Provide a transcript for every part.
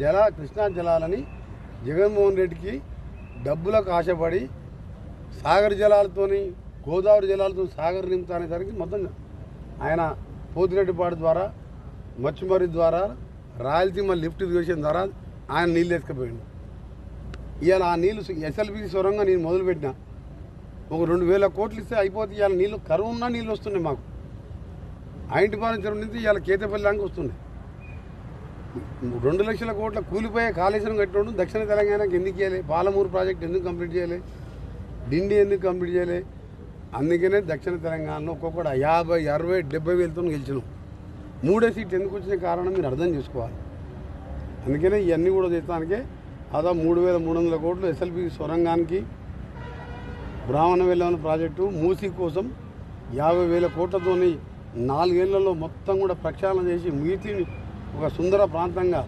జల కృష్ణా జలాలని జగన్మోహన్ రెడ్డికి డబ్బులకు ఆశపడి సాగర్ జలాలతోని గోదావరి జలాలతో సాగర్ నింపుతానేసరికి మొత్తం ఆయన పోతిరెడ్డిపాడు ద్వారా మచ్చుమరి ద్వారా రాయలసీమ లిఫ్ట్ చేసిన ద్వారా ఆయన నీళ్ళు వేసుకుపోయిండు ఇవాళ ఆ నీళ్ళు ఎస్ఎల్పి సొరంగా నేను మొదలుపెట్టిన. ఒక రెండు వేల కోట్లు ఇస్తే అయిపోతే ఇవాళ నీళ్ళు కరువు ఉన్నా నీళ్ళు వస్తున్నాయి మాకు. ఆ ఇంటి చెరువు నుంచి ఇవాళ కేతపల్లి దాకా వస్తున్నాయి. రెండు లక్షల కోట్ల కూలిపోయే కాళేశ్వరం కట్టినోడు దక్షిణ తెలంగాణకి ఎందుకు చేయాలి పాలమూరు ప్రాజెక్ట్ ఎందుకు కంప్లీట్ చేయాలి? డిండి ఎందుకు కంప్లీట్ చేయాలి? అందుకనే దక్షిణ తెలంగాణలో ఒక్కొక్కటి యాభై అరవై డెబ్బై వేలతో గెలిచినాం. మూడే సీట్ ఎందుకు వచ్చిన కారణం మీరు అర్థం చేసుకోవాలి. అందుకనే ఇవన్నీ కూడా చేస్తానికే అదా మూడు వేల మూడు వందల కోట్లు ఎస్ఎల్పి సొరంగానికి బ్రాహ్మణ వెళ్ళవన ప్రాజెక్టు మూసీ కోసం యాభై వేల కోట్లతోని నాలుగేళ్ళలో మొత్తం కూడా ప్రక్షాళన చేసి మీటిని ఒక సుందర ప్రాంతంగా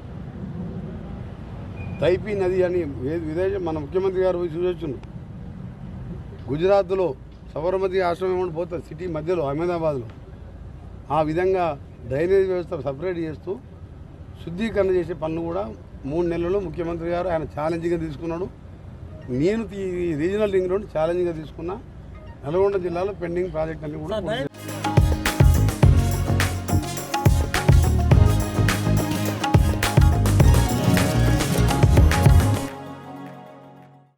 తైపీ నది అని విదేశం మన ముఖ్యమంత్రి గారు పోయి చూసొచ్చుండు గుజరాత్లో సబర్మతి ఆశ్రమం అని పోతుంది సిటీ మధ్యలో అహ్మదాబాద్లో. ఆ విధంగా డ్రైనేజ్ వ్యవస్థ సపరేట్ చేస్తూ శుద్ధీకరణ చేసే పనులు కూడా మూడు నెలల్లో ముఖ్యమంత్రి గారు ఆయన ఛాలెంజ్గా తీసుకున్నాడు. నేను ఈ రీజనల్ రింగ్ రోడ్ ఛాలెంజ్గా తీసుకున్నా. నల్గొండ జిల్లాలో పెండింగ్ ప్రాజెక్ట్ అన్ని కూడా.